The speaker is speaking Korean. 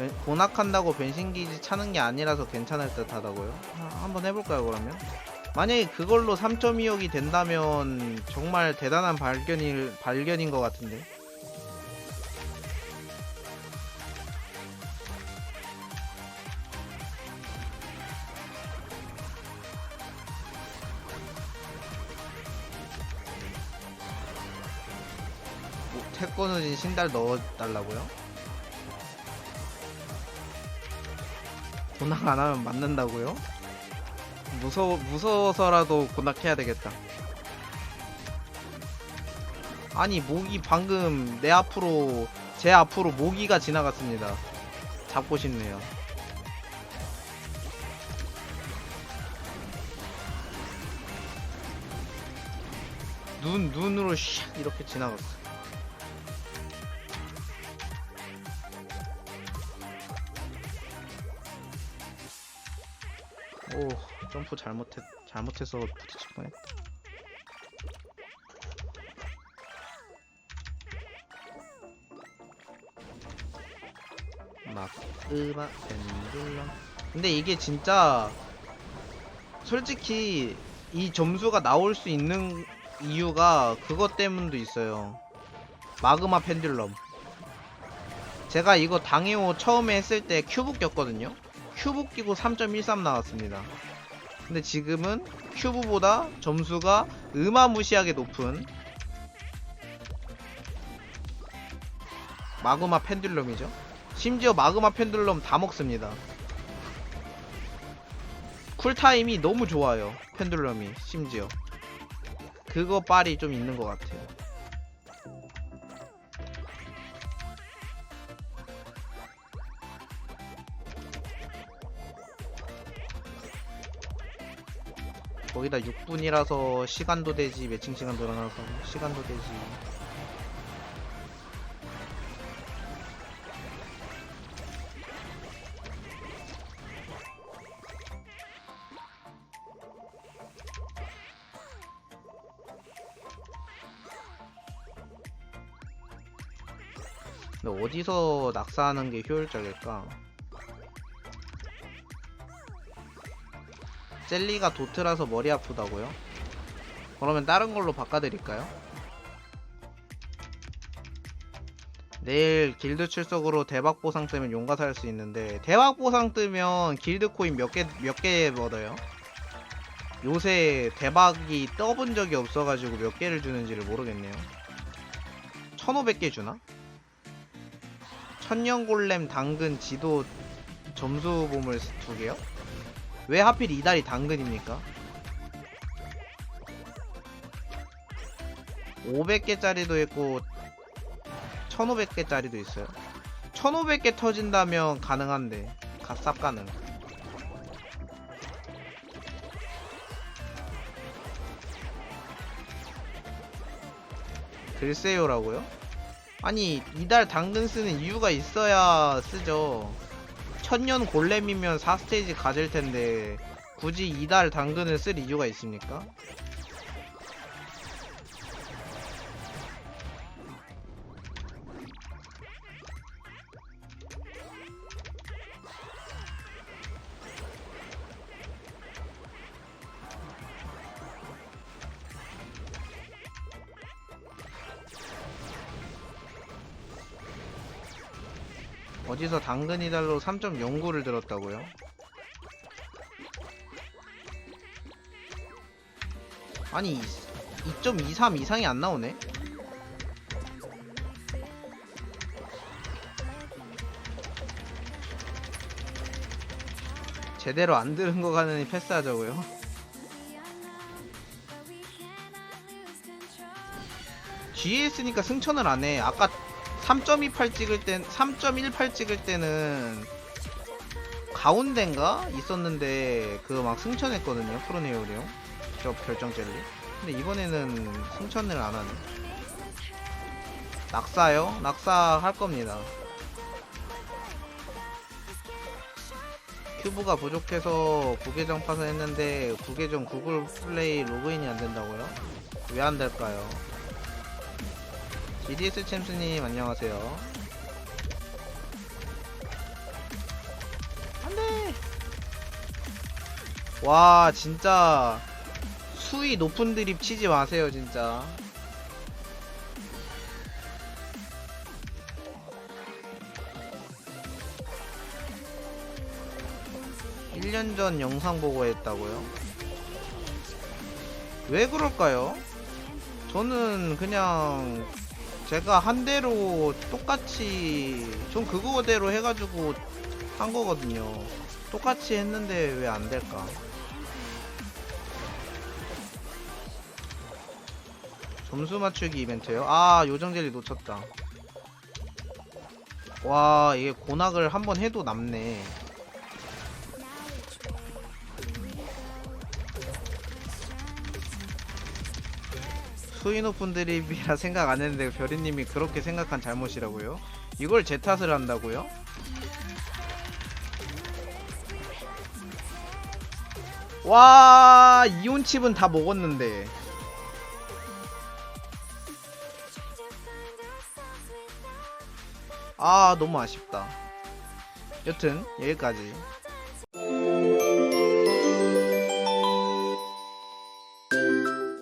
변- 본학한다고 변신기지 차는 게 아니라서 괜찮을 듯 하다고요? 아, 한번 해볼까요 그러면? 만약에 그걸로 3.2억이 된다면 정말 대단한 발견일, 발견인 것 같은데 뭐, 태권우진 신달 넣어달라고요? 본학 안 하면 맞는다고요? 무서워 무서워서라도 본학해야 되겠다. 아니 모기 방금 내 앞으로 제 앞으로 모기가 지나갔습니다. 잡고 싶네요. 눈 눈으로 샥 이렇게 지나갔어. 오 점프 잘못했 잘못해서 부딪힐 뻔했다. 막 음악 펜들럼. 근데 이게 진짜 솔직히 이 점수가 나올 수 있는 이유가 그것 때문도 있어요. 마그마 펜듈럼. 제가 이거 당해오 처음에 했을 때 큐브 꼈거든요. 큐브 끼고 3.13 나왔습니다. 근데 지금은 큐브보다 점수가 어마무시하게 높은 마그마 펜듈럼이죠. 심지어 마그마 펜듈럼 다 먹습니다. 쿨타임이 너무 좋아요. 펜듈럼이 심지어. 그거 빨이 좀 있는 것 같아요. 거기다 6분이라서 시간도 되지 매칭 시간도 늘어나서 시간도 되지 근데 어디서 낙사하는 게 효율적일까? 젤리가 도트라서 머리 아프다고요? 그러면 다른 걸로 바꿔드릴까요? 내일 길드 출석으로 대박 보상 뜨면 용가사 할수 있는데 대박 보상 뜨면 길드 코인 몇 개 몇 개 얻어요? 요새 대박이 떠본 적이 없어가지고 몇 개를 주는지를 모르겠네요. 1500개 주나? 천년골렘 당근 지도 점수 보물 두 개요? 왜 하필 이달이 당근입니까? 500개짜리도 있고 1500개짜리도 있어요 1500개 터진다면 가능한데 값쌉 가능 글쎄요라고요? 아니 이달 당근 쓰는 이유가 있어야 쓰죠 천년 골렘이면 4스테이지 가질 텐데 굳이 이달 당근을 쓸 이유가 있습니까? 어디서 당근 이달로 3.09를 들었다고요? 아니 2.23 이상이 안 나오네? 제대로 안 들은 거 가느니 패스하자고요? 뒤에 있으니까 승천을 안 해. 아까 3.28 찍을 땐 3.18 찍을 때는 가운데인가 있었는데 그거 막 승천했거든요 프로네오리용 저 결정 젤리 근데 이번에는 승천을 안 하네 낙사요? 낙사 할 겁니다 큐브가 부족해서 구계정 파산했는데 구계정 구글 플레이 로그인이 안 된다고요? 왜 안 될까요? EDS 챔스님 안녕하세요. 안돼. 와 진짜 수위 높은 드립 치지 마세요 진짜. 1년 전 영상 보고 했다고요? 왜 그럴까요? 저는 그냥 제가 한 대로 똑같이 전 그거대로 해가지고 한 거거든요. 똑같이 했는데 왜 안 될까? 점수 맞추기 이벤트요? 아 요정젤리 놓쳤다. 와 이게 고낙을 한 번 해도 남네. 높은 드립이라 생각 안 했는데 별이님이 그렇게 생각한 잘못이라고요? 이걸 제 탓을 한다고요? 와 이온칩은 다 먹었는데 아 너무 아쉽다 여튼 여기까지